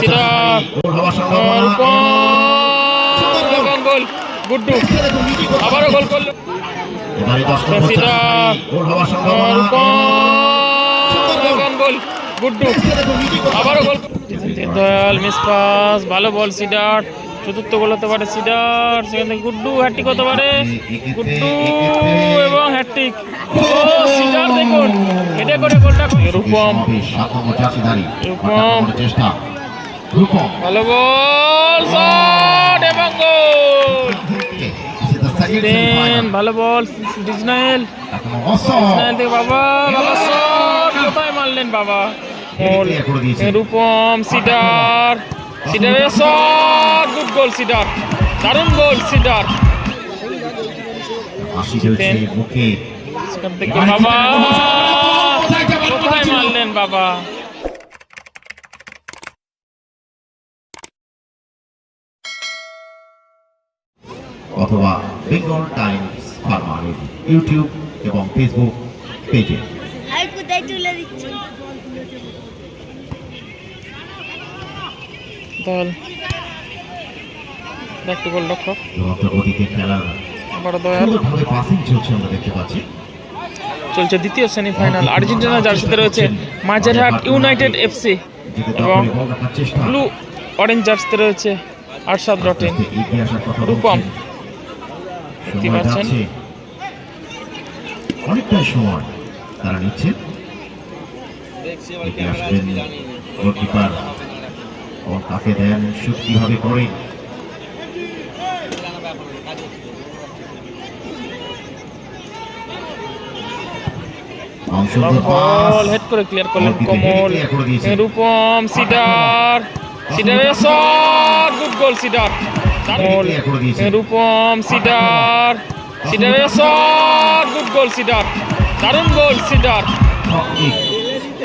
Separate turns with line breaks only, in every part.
সেটা
গোল
গুড্ডু। আবারও গোল করল। এবং গোল গুড্ডু। আবারও গোল। দয়াল মিস পাস ভালো বল সিডার। চতুর্থ গোল হতে পারে সিডার সেখান থেকে গুড্ডু হ্যাট্রিক হতে পারে। গুড্ডু এবং হ্যাট্রিক ও সিডার দেখুন হেডে করে গোলটা রূপম। রূপম। ভালো বল শট এবং গোল। ভালো বল ডিজনাইল। ডিজনাইল থেকে বাবা শট কোথায় মারলেন বাবা? রূপম সিডার। সিডারের শট গুড গোল সিডার। দারুণ গোল সিডার।
হাসি চলছে
দেন।
মুখে।
সেখান থেকে বাবা। কোথায় মারলেন বাবা?
অথবা বেঙ্গল টাইমস ফার্মারের ইউটিউব এবং ফেসবুক পেজে।
কোথায় তুলে দিচ্ছি
একটু গোল
পাসিং চলছে
দ্বিতীয় সেমিফাইনাল। আর্জেন্টিনা জার্সিতে রয়েছে মাঝেরহাট ইউনাইটেড এফসি এবং
বল
অরেঞ্জ জার্সিতে রয়েছে আরশাদ রটেন। রূপম। দেখতে পাচ্ছেন।
যাচ্ছে। অনেকটাই সময় তারা নিচ্ছেন এগিয়ে আসবেন গোলকিপার ও তাকে দেন শুট কীভাবে করেন
বল হেড করে ক্লিয়ার করলেন Kamal. Rupam Sidar. সিডারের shot good goal Sidar. Kamal Rupam Sidar. সিডারের shot good goal Sidar. দারুণ গোল সিডার।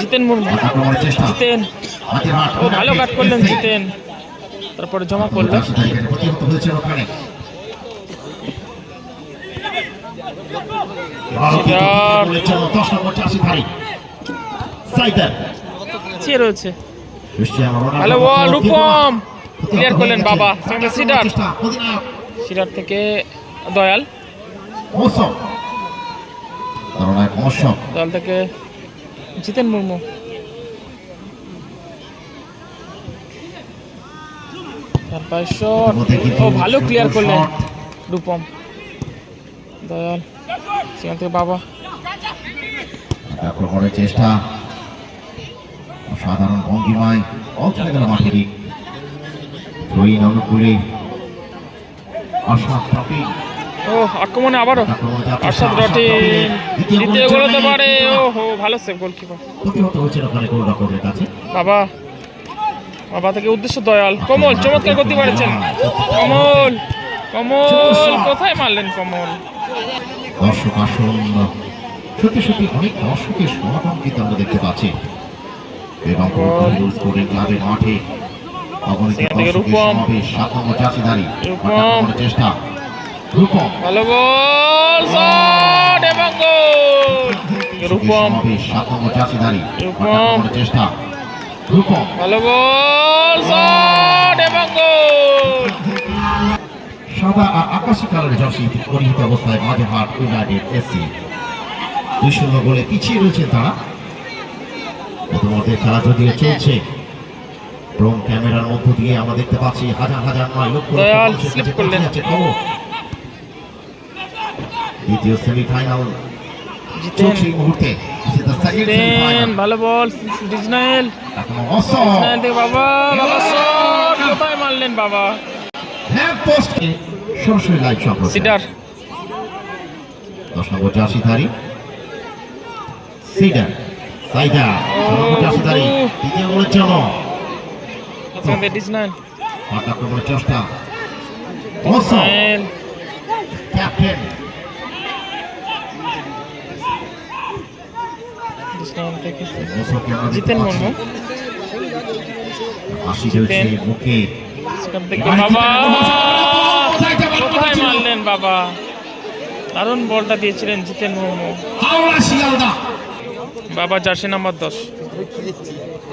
জিতেন মুর্মু। জিতেন। ও ভালো কাট করলেন জিতেন। তারপরে জমা করলেন। রয়েছে।
ক্রিশ্চিয়ানো রোনাল্ডো
ভালো বল রূপম। ক্লিয়ার করলেন বাবা। সিডার সিডার থেকে দয়াল।
মৌসুম। রোনাল্ডো
থেকে জিতেন মুর্মু। ও ভালো ক্লিয়ার করলেন রূপম। দয়াল সেখান থেকে বাবা।
আক্রমণের চেষ্টা। সাধারণ ভঙ্গিমায় বল চলে গেল মাঠে। দিক রোহিন অনুকূলে আশা
ও আক্রমণে আবারও আরশাদ রটিন দ্বিতীয় গোল হতে পারে। ও হো ভালো সেভ গোলকিপার বাবা বাবা থেকে উদ্দেশ্য দয়াল। কমল চমৎকার করতে পারছেন কমল কমল কোথায় মারলেন কমল?
দর্শক আসন সত্যি সত্যি অনেক দর্শকের সমাগম কিন্তু আমরা দেখতে পাচ্ছি এবং স্পোর্টিং ক্লাবের মাঠে অগণিত দর্শকের
রূপম।
সমাবেশ সাত নম্বর চাষিদারি চেষ্টা।
ভালো বল শট এবং গোল। রূপম। রূপম।
চেষ্টা। রূপম।
ভালো বল শট এবং গোল।
সাদা আর আকাশি কালারের জার্সি পরিহিত অবস্থায় মাঝে হাট ইউনাইটেড এসসি দুই শূন্য গোলে পিছিয়ে রয়েছে তারা। প্রথমতে খেলা যদিও চলছে। ড্রোন ক্যামেরার মধ্য দিয়ে আমরা দেখতে পাচ্ছি হাজার হাজার নয় লক্ষ লক্ষ
জিতেন।
semi-final.
ভালো বল ডিজনাইল। ডিজনাইল থেকে বাবা বাবা শট কোথায় মারলেন বাবা।
হ্যাঁ পোস্টকে সরাসরি লাইভ সম্প্রচার
সিডার।
দশ নম্বর জার্সিধারী সিডার সাইডা
ও।
সর্বোচ্চ দ্বিতীয় গোলের জন্য।
সেখান থেকে
আক্রমণের চেষ্টা।
থেকে জিতেন। মুর্মু জিতেন। সেখান থেকে বাবা! কোথায় মারলেন বাবা? দারুণ বলটা দিয়েছিলেন জিতেন মুর্মু বাবা জার্সি নাম্বার দশ।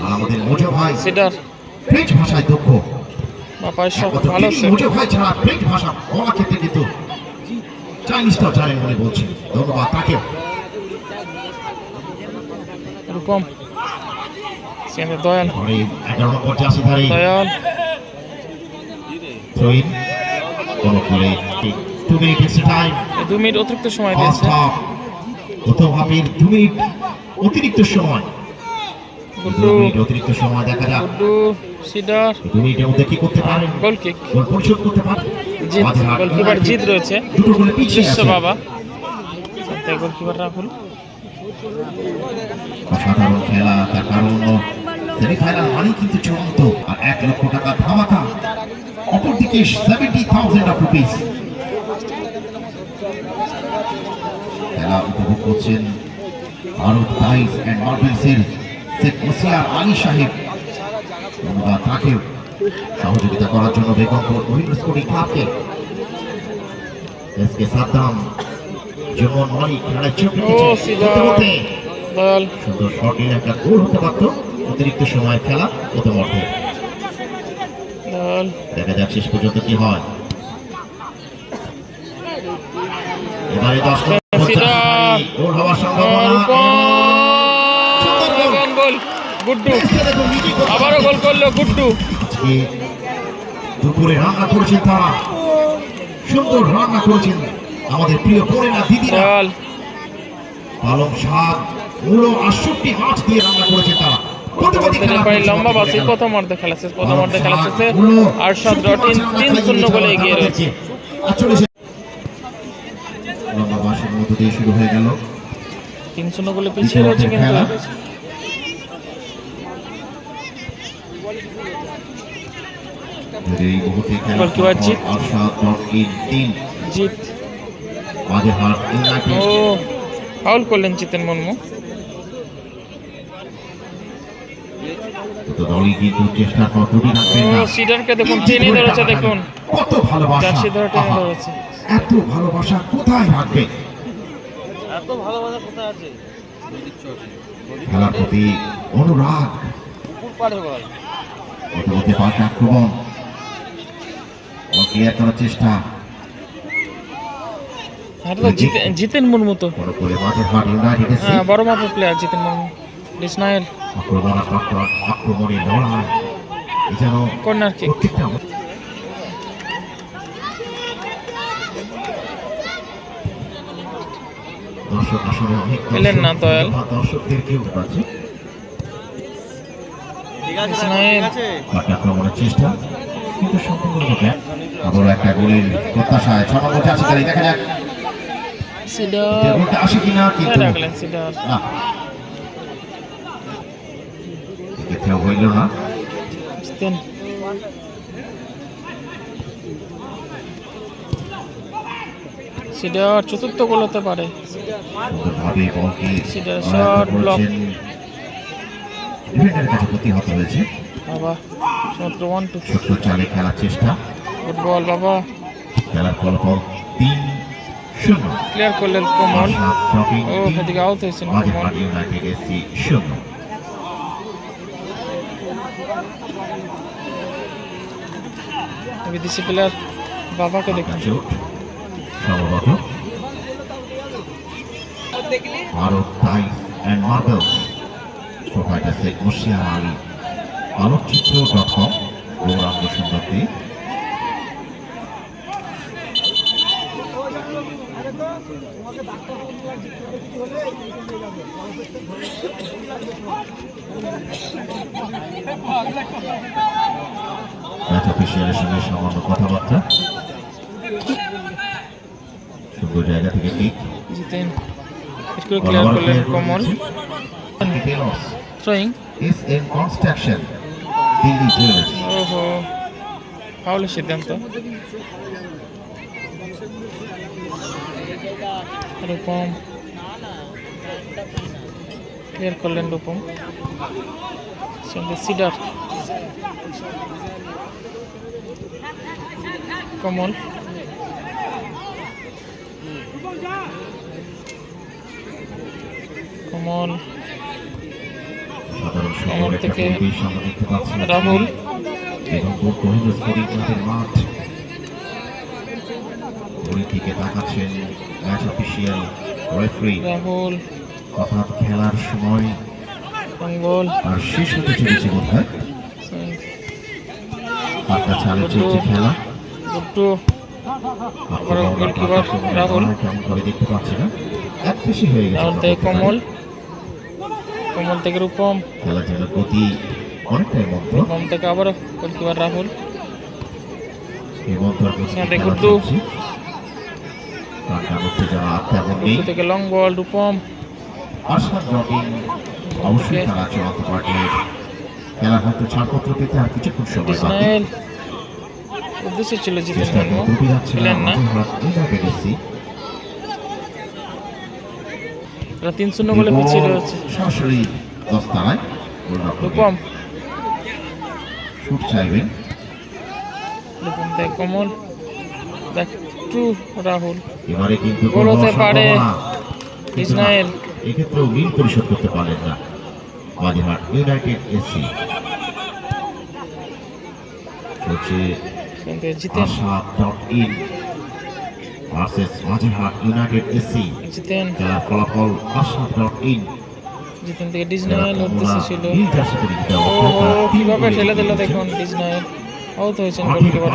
আমাদের মোজো ভাই
সিডার।
ফ্রেঞ্চ ভাষায় দক্ষ
বাবা সব ভালো
তিনি ভাই ছাড়া ফ্রেঞ্চ ভাষা বলা ক্ষেত্রে কিন্তু চাইনিজটাও জানেন বলে বলছি ধন্যবাদ তাকে।
রূপম সেখান থেকে দয়াল।
ঘরে এগারো নম্বর জাসি ধারে
দয়াল।
থ্রোইন কোন করে টু মিনিট এক্সট্রা টাইম
এই দু মিনিট অতিরিক্ত সময় দিয়েছে।
অতিরিক্ত সময়। অতিরিক্ত সময় দেখা যাক।
সিডার।
কি করতে পারেন
গোল কিক
গোল পরিশোধ করতে পারেন
জিত গোলকিপার জিত রয়েছে।
দুটো গোলে পিছিয়ে আছে।
বাবা। গোলকিপার রাহুল।
অসাধারণ খেলা তার কারণ সেমিফাইনাল মানেই কিন্তু চূড়ান্ত। আর এক লক্ষ টাকা ধামাকা। অপরদিকে সেভেন্টি থাউজেন্ড অফ রুপিস খেলা উপভোগ করছেন ভারত টাইস অ্যান্ড মার্বেলসের শেখ মুসিয়ার আলী সাহেব। ধন্যবাদ তাকে সহযোগিতা করার জন্য বেগমপুর মহিলা স্পোর্টিং ক্লাবকে। এস কে সাদ্দাম যেমন মালিক খেলায় চোখ
দয়াল
সুন্দর শটের একটা গোল হতে পারত। অতিরিক্ত সময় খেলা প্রথমর্ধে
দয়াল
দেখা যাক শেষ পর্যন্ত কি হয়। এবারে দশ গোল হওয়ার সম্ভাবনা।
আবারও গোল করল গুড্ডু।
দুপুরে রান্না করেছেন তারা। সুন্দর রান্না করেছেন আমাদের প্রিয় বোনেরা দিদিরা। পালং শাক মূলো আটষট্টি মাছ দিয়ে রান্না করেছেন তারা। প্রতিবাদী খেলা
পাই লম্বা বাসি প্রথম অর্ধে খেলা শেষ প্রথম অর্ধে খেলা শেষে আরশাদ রটিন তিন শূন্য গোলে এগিয়ে রয়েছে।
লম্বা বাসের মধ্য দিয়ে শুরু হয়ে গেল।
তিন শূন্য গোলে পিছিয়ে রয়েছে কিন্তু
খেলা। এই মুহূর্তে খেলা
গোলকিপার জিত।
আরশাদ রকিন তিন।
জিত
মাঝেরহাট ইউনাইটেড
ও ফাউল করলেন জিতেন মুর্মু।
তো দলই কিন্তু চেষ্টা রাখবেন না
সিডারকে দেখুন টেনে ধরেছে দেখুন।
কত ভালোবাসা।
জার্সি ধরে টেনে ধরেছে।
এত ভালোবাসা কোথায় রাখবে? খেলার প্রতি অনুরাগ। মধ্যে পাল্টা আক্রমণ। ক্লিয়ার করার চেষ্টা।
এটা জিতেন মুর্মু তো হ্যাঁ বড় মাপের প্লেয়ার জিতেন মুর্মু
আক্রমণে লড়াই যেন
কর্নার কিক।
দর্শক আসলে অনেক
পেলেন না দয়াল।
দর্শকদের কেউ পাচ্ছে
ডিসনাইল
আক্রমণের চেষ্টা কিন্তু সম্পূর্ণরূপে আবারও একটা গোলের প্রত্যাশায় ছ নম্বর আছে দেখা যাক
সিডার।
দ্বিতীয় গোলটা আসে কিনা কিন্তু না এক্ষেত্রেও হইল না।
সিডার চতুর্থ গোল হতে পারে।
বলকে। ডিফেন্ডারের কাছে প্রতিহত হয়েছে।
বাবা মাত্র ওয়ান টু
ছোট্ট চালে খেলার চেষ্টা।
ফুটবল বাবা।
খেলার ফলাফল তিন শূন্য।
ক্লিয়ার করলেন কোমল। ও এদিকে আউট হয়েছেন কোমল।
ইউনাইটেড এসি শূন্য।
বিদেশি প্লেয়ার বাবাকে দেখুন
আলোকচিত্র ডট কম গৌরাঙ্গ সুন্দরী ম্যাচ অফিসিয়ালের সঙ্গে সামান্য কথাবার্তা। সুন্দর জায়গা থেকে কিক
ক্লিয়ার করলেন Komal. Throwing
S M construction Delhi jewellers
ওহো ফাউলের সিদ্ধান্ত। ক্লিয়ার করলেন রূপম। সিডার কমল কমল
শহরে
থেকে রাহুল।
মাঠ। তাকাচ্ছেন ম্যাচ অফিসিয়াল রেফারি
রাহুল।
অর্থাৎ খেলার সময় আর শেষ হতে চলেছে বোধ হয় পাকা চালে চলছে খেলা।
গুড্ডু
আপনারা
গোলকিপার রাহুল।
দেখতে পাচ্ছি না। এক বেশি হয়ে গেছে
কমল। কমল থেকে রূপম।
খেলা যেন গতি অনেকটাই মন্ত্র
রূপম থেকে গোলকিপার রাহুল। থেকে long ball Rupam.
Asha jogging অবশ্যই. খেলা চূড়ান্ত পর্যায়ে খেলা হয়তো ছাড়পত্র পেতে আর কিছুক্ষণ সময় বাকি।
উদ্দেশ্য ছিল জিতেন
চেষ্টা
মুর্মু
করতে যাচ্ছে
ছিলেন না।
পেরেছি
তিন শূন্য বলে পিছিয়ে রয়েছে।
সরাসরি দস্তানায় গোলরক্ষকের
রূপম।
শুট চাইবেন
রূপম থেকে কমল টু রাহুল।
এবারে কিন্তু
গোল হতে পারে।
সম্ভাবনা। কিন্তু না,
ইসমাইল।
এক্ষেত্রেও ঋণ পরিশোধ করতে পারলেন না। Majerhat United AC Asha dot in versus United ফলাফল আশা ডট ইন।
থেকে ছিল। কীভাবে দিল দেখুন। আউট হয়েছেন গোলকিপার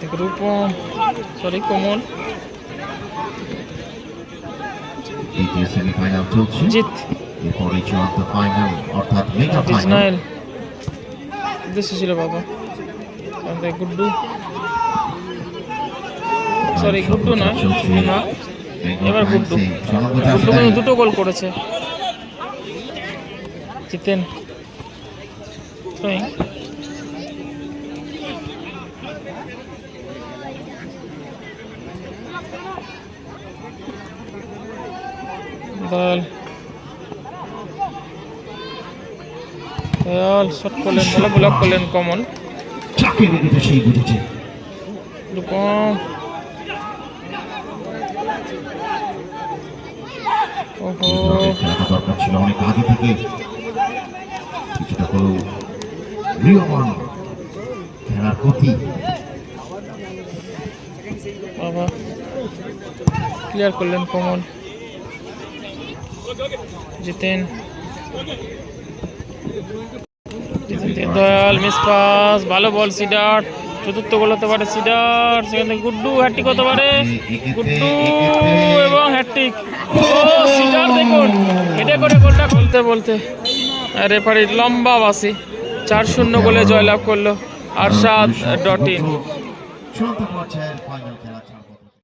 থেকে রূপম সরি কমল।
দ্বিতীয় সেমিফাইনাল চলছে।
জিত।
এরপরে চূড়ান্ত ফাইনাল অর্থাৎ মেগা ফাইনাল
ডিজনাইল ছিল বাবা গুড্ডু সরি গুড্ডু না? এবার গুড্ডু দুটো গোল করেছে। জিতেন। দয়াল শট করলেন বলে ব্লক করলেন কমল
দরকার ছিল অনেক আগে থেকে। কিছুটা হলেও রিয়মান খেলার প্রতি
বাবা ক্লিয়ার করলেন কমল জিতেন। জিতেন দয়াল, মিস পাস, ভালো বল, সিডার। চতুর্থ গোল হতে পারে সিডার, সেখান থেকে গুড্ডু হ্যাট্রিক হতে পারে গুড্ডু এবং হ্যাট্রিক সিডার দেখুন হেডে করে গোলটা বলতে বলতে। রেফারি লম্বা বাসি চার শূন্য গোলে জয়লাভ করল আরশাদ ডট ইন।